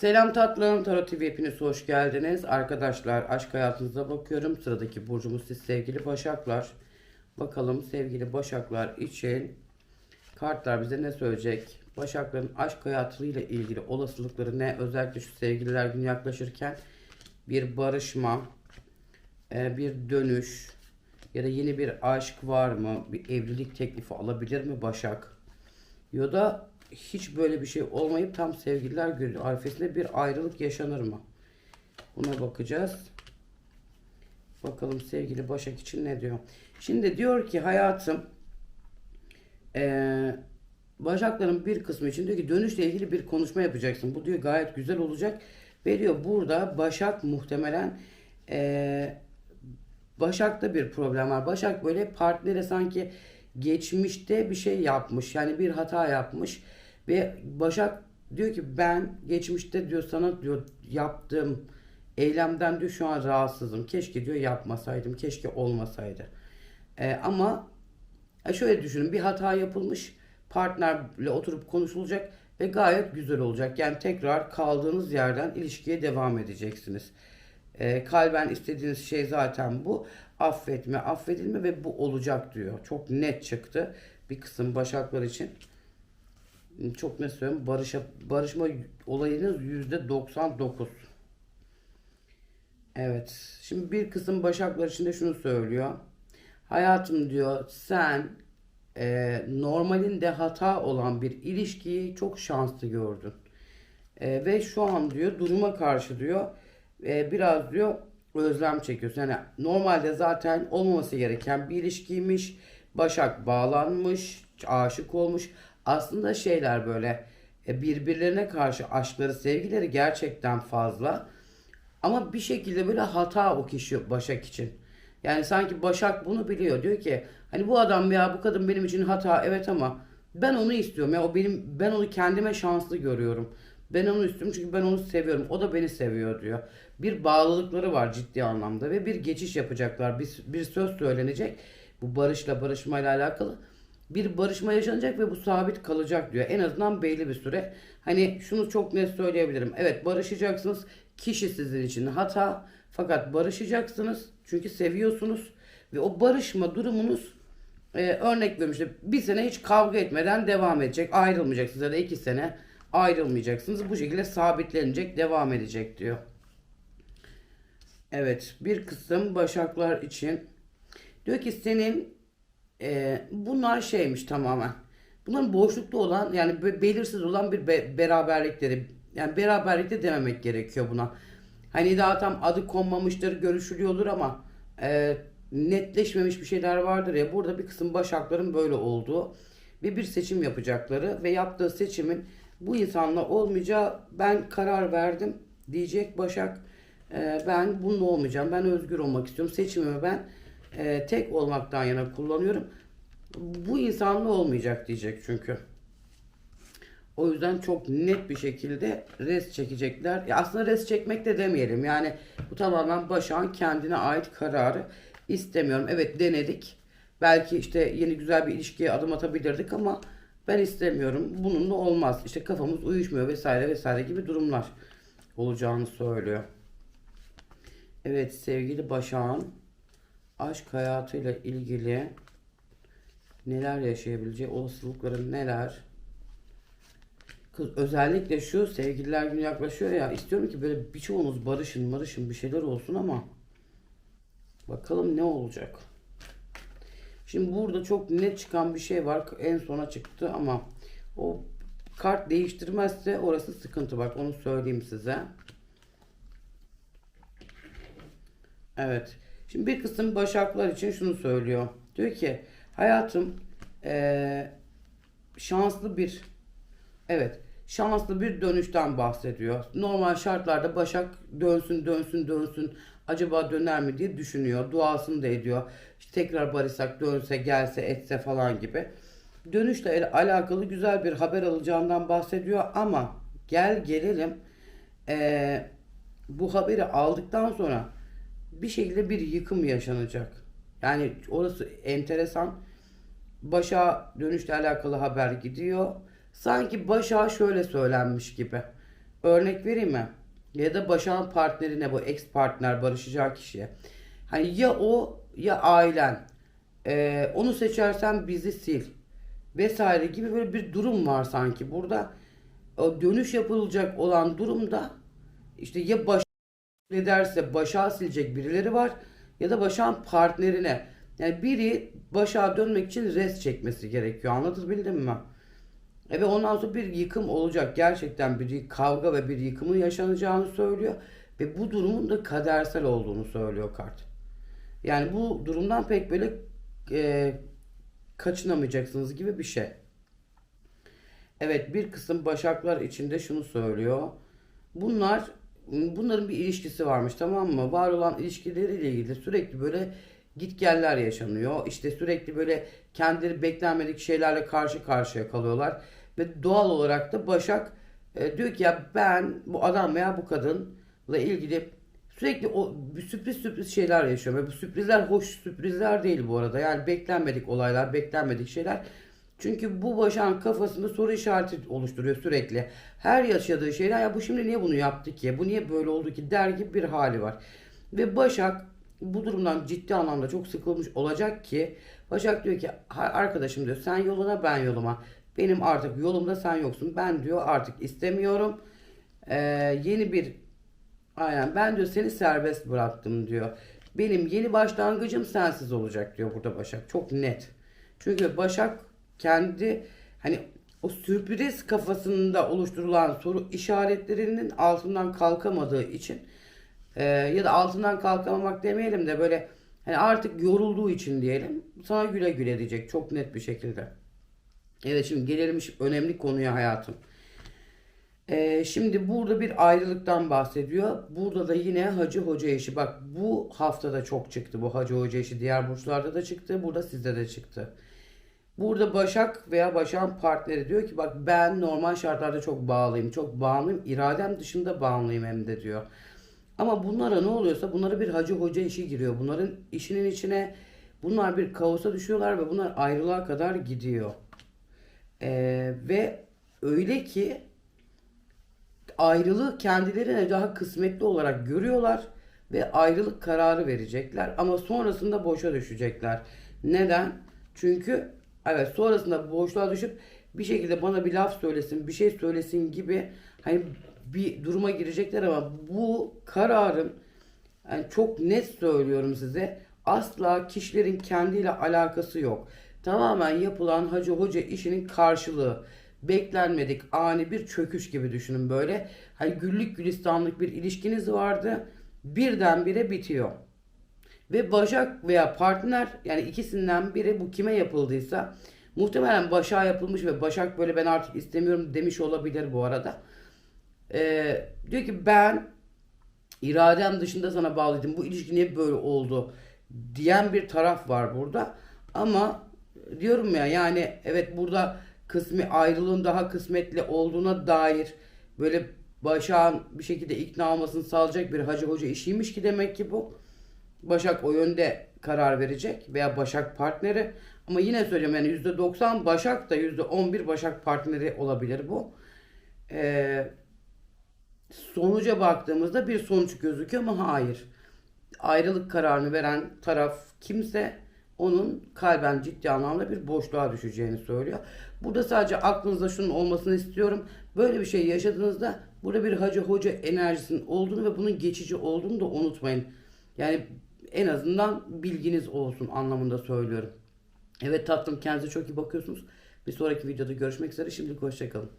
Selam tatlım, Tarot TV hepiniz hoş geldiniz. Arkadaşlar aşk hayatınıza bakıyorum. Sıradaki burcumuz siz sevgili Başaklar. Bakalım sevgili Başaklar için kartlar bize ne söyleyecek? Başakların aşk hayatıyla ilgili olasılıkları ne? Özellikle şu sevgililer günü yaklaşırken bir barışma, e, bir dönüş ya da yeni bir aşk var mı? Bir evlilik teklifi alabilir mi Başak? Ya da hiç böyle bir şey olmayıp tam sevgililer günü arifesinde bir ayrılık yaşanır mı? Buna bakacağız. Bakalım sevgili Başak için ne diyor? Şimdi diyor ki hayatım eee Başakların bir kısmı için diyor ki dönüşle ilgili bir konuşma yapacaksın. Bu diyor gayet güzel olacak. Ve diyor burada Başak muhtemelen eee Başak'ta bir problem var. Başak böyle partnere sanki geçmişte bir şey yapmış. Yani bir hata yapmış. Ve Başak diyor ki ben geçmişte diyor sana diyor yaptığım eylemden diyor şu an rahatsızım. Keşke diyor yapmasaydım. Keşke olmasaydı. Ee, ama ya şöyle düşünün bir hata yapılmış. Partnerle oturup konuşulacak ve gayet güzel olacak. Yani tekrar kaldığınız yerden ilişkiye devam edeceksiniz. Ee, kalben istediğiniz şey zaten bu. Affetme, affedilme ve bu olacak diyor. Çok net çıktı bir kısım başaklar için. Çok ne söyleyeyim barışa, barışma olayınız yüzde 99. Evet. Şimdi bir kısım başaklar için de şunu söylüyor. Hayatım diyor sen e, normalinde hata olan bir ilişkiyi çok şanslı gördün. E, ve şu an diyor duruma karşı diyor e, biraz diyor özlem çekiyorsun. Yani normalde zaten olmaması gereken bir ilişkiymiş. Başak bağlanmış, aşık olmuş. Aslında şeyler böyle e, birbirlerine karşı aşkları, sevgileri gerçekten fazla. Ama bir şekilde böyle hata o kişi Başak için. Yani sanki Başak bunu biliyor. Diyor ki hani bu adam ya bu kadın benim için hata evet ama ben onu istiyorum ya o benim ben onu kendime şanslı görüyorum. Ben onu istiyorum çünkü ben onu seviyorum. O da beni seviyor diyor. Bir bağlılıkları var ciddi anlamda ve bir geçiş yapacaklar. Bir, bir söz söylenecek. Bu barışla barışmayla alakalı. Bir barışma yaşanacak ve bu sabit kalacak diyor. En azından belli bir süre. Hani şunu çok net söyleyebilirim. Evet barışacaksınız. Kişi sizin için hata. Fakat barışacaksınız. Çünkü seviyorsunuz. Ve o barışma durumunuz e, örnek işte bir sene hiç kavga etmeden devam edecek. Ayrılmayacaksınız ya da iki sene ayrılmayacaksınız. Bu şekilde sabitlenecek, devam edecek diyor. Evet, bir kısım başaklar için diyor ki senin e, bunlar şeymiş tamamen. Bunların boşlukta olan yani be- belirsiz olan bir be- beraberlikleri yani beraberlikte dememek gerekiyor buna. Hani daha tam adı konmamıştır, görüşülüyordur ama e, netleşmemiş bir şeyler vardır ya. Burada bir kısım başakların böyle olduğu ve bir seçim yapacakları ve yaptığı seçimin bu insanla olmayacağı ben karar verdim diyecek Başak. E, ben bununla olmayacağım. Ben özgür olmak istiyorum. Seçimimi ben e, tek olmaktan yana kullanıyorum. Bu insanla olmayacak diyecek çünkü. O yüzden çok net bir şekilde res çekecekler. Ya aslında res çekmek de demeyelim. Yani bu tamamen Başak'ın kendine ait kararı. İstemiyorum. Evet denedik. Belki işte yeni güzel bir ilişkiye adım atabilirdik ama ben istemiyorum. Bununla olmaz. İşte kafamız uyuşmuyor vesaire vesaire gibi durumlar olacağını söylüyor. Evet sevgili Başak'ın aşk hayatıyla ilgili neler yaşayabileceği olasılıkları neler? Kız özellikle şu sevgililer günü yaklaşıyor ya istiyorum ki böyle birçoğunuz barışın barışın bir şeyler olsun ama bakalım ne olacak. Şimdi burada çok net çıkan bir şey var. En sona çıktı ama o kart değiştirmezse orası sıkıntı bak onu söyleyeyim size. Evet. Şimdi bir kısım başaklar için şunu söylüyor. Diyor ki hayatım eee, şanslı bir evet şanslı bir dönüşten bahsediyor. Normal şartlarda Başak dönsün dönsün dönsün acaba döner mi diye düşünüyor. Duasını da ediyor. İşte tekrar barışsak dönse gelse etse falan gibi. Dönüşle alakalı güzel bir haber alacağından bahsediyor ama gel gelelim eee, bu haberi aldıktan sonra bir şekilde bir yıkım yaşanacak. Yani orası enteresan. Başa dönüşle alakalı haber gidiyor. Sanki başa şöyle söylenmiş gibi. örnek vereyim mi? Ya da Başak'ın partnerine bu ex partner barışacağı kişiye. Hani ya o ya ailen. Ee, onu seçersen bizi sil. Vesaire gibi böyle bir durum var sanki. Burada o dönüş yapılacak olan durumda işte ya baş ne derse başa silecek birileri var ya da başağın partnerine. Yani biri başa dönmek için res çekmesi gerekiyor. Anlatabildim mi? E ve ondan sonra bir yıkım olacak. Gerçekten bir kavga ve bir yıkımın yaşanacağını söylüyor. Ve bu durumun da kadersel olduğunu söylüyor kart. Yani bu durumdan pek böyle e, kaçınamayacaksınız gibi bir şey. Evet bir kısım başaklar içinde şunu söylüyor. Bunlar bunların bir ilişkisi varmış tamam mı? Var olan ilişkileriyle ilgili sürekli böyle gitgeller yaşanıyor. İşte sürekli böyle kendileri beklenmedik şeylerle karşı karşıya kalıyorlar. Ve doğal olarak da Başak e, diyor ki ya ben bu adam veya bu kadınla ilgili sürekli o sürpriz sürpriz şeyler yaşıyorum. Ve bu sürprizler hoş sürprizler değil bu arada. Yani beklenmedik olaylar, beklenmedik şeyler. Çünkü bu Başak'ın kafasında soru işareti oluşturuyor sürekli. Her yaşadığı şeyler ya bu şimdi niye bunu yaptı ki? Bu niye böyle oldu ki? Der gibi bir hali var. Ve Başak bu durumdan ciddi anlamda çok sıkılmış olacak ki Başak diyor ki "Ha- arkadaşım diyor sen yoluna ben yoluma. Benim artık yolumda sen yoksun. Ben diyor artık istemiyorum. Ee, yeni bir aynen ben diyor seni serbest bıraktım diyor. Benim yeni başlangıcım sensiz olacak diyor burada Başak. Çok net. Çünkü Başak kendi hani o sürpriz kafasında oluşturulan soru işaretlerinin altından kalkamadığı için ee, ya da altından kalkamamak demeyelim de böyle hani artık yorulduğu için diyelim sana güle güle diyecek çok net bir şekilde. Evet şimdi şu önemli konuya hayatım. Ee, şimdi burada bir ayrılıktan bahsediyor. Burada da yine Hacı Hoca işi. Bak bu haftada çok çıktı bu Hacı Hoca işi. Diğer burçlarda da çıktı. Burada sizde de çıktı. Burada Başak veya Başak'ın partneri diyor ki bak ben normal şartlarda çok bağlıyım. Çok bağımlıyım. İradem dışında bağımlıyım hem de diyor. Ama bunlara ne oluyorsa bunlara bir hacı hoca işi giriyor. Bunların işinin içine bunlar bir kaosa düşüyorlar ve bunlar ayrılığa kadar gidiyor. Ee, ve öyle ki ayrılığı kendilerine daha kısmetli olarak görüyorlar ve ayrılık kararı verecekler ama sonrasında boşa düşecekler. Neden? Çünkü evet sonrasında boşluğa düşüp bir şekilde bana bir laf söylesin, bir şey söylesin gibi hani bir duruma girecekler ama bu kararın yani çok net söylüyorum size asla kişilerin kendiyle alakası yok. Tamamen yapılan hacı hoca işinin karşılığı beklenmedik ani bir çöküş gibi düşünün böyle. Hani güllük gülistanlık bir ilişkiniz vardı birdenbire bitiyor. Ve Başak veya partner yani ikisinden biri bu kime yapıldıysa muhtemelen Başak'a yapılmış ve Başak böyle ben artık istemiyorum demiş olabilir bu arada. Ee, diyor ki ben iradem dışında sana bağlıydım. Bu ilişki niye böyle oldu diyen bir taraf var burada. Ama diyorum ya yani evet burada kısmi ayrılığın daha kısmetli olduğuna dair böyle Başak'ın bir şekilde ikna olmasını sağlayacak bir hacı hoca işiymiş ki demek ki bu. Başak o yönde karar verecek veya Başak partneri. Ama yine söylüyorum yani %90 Başak da %11 Başak partneri olabilir bu. Ee, sonuca baktığımızda bir sonuç gözüküyor ama hayır. Ayrılık kararını veren taraf kimse onun kalben ciddi anlamda bir boşluğa düşeceğini söylüyor. Burada sadece aklınızda şunun olmasını istiyorum. Böyle bir şey yaşadığınızda burada bir hacı hoca enerjisinin olduğunu ve bunun geçici olduğunu da unutmayın. Yani en azından bilginiz olsun anlamında söylüyorum. Evet tatlım kendinize çok iyi bakıyorsunuz. Bir sonraki videoda görüşmek üzere. Şimdilik hoşçakalın.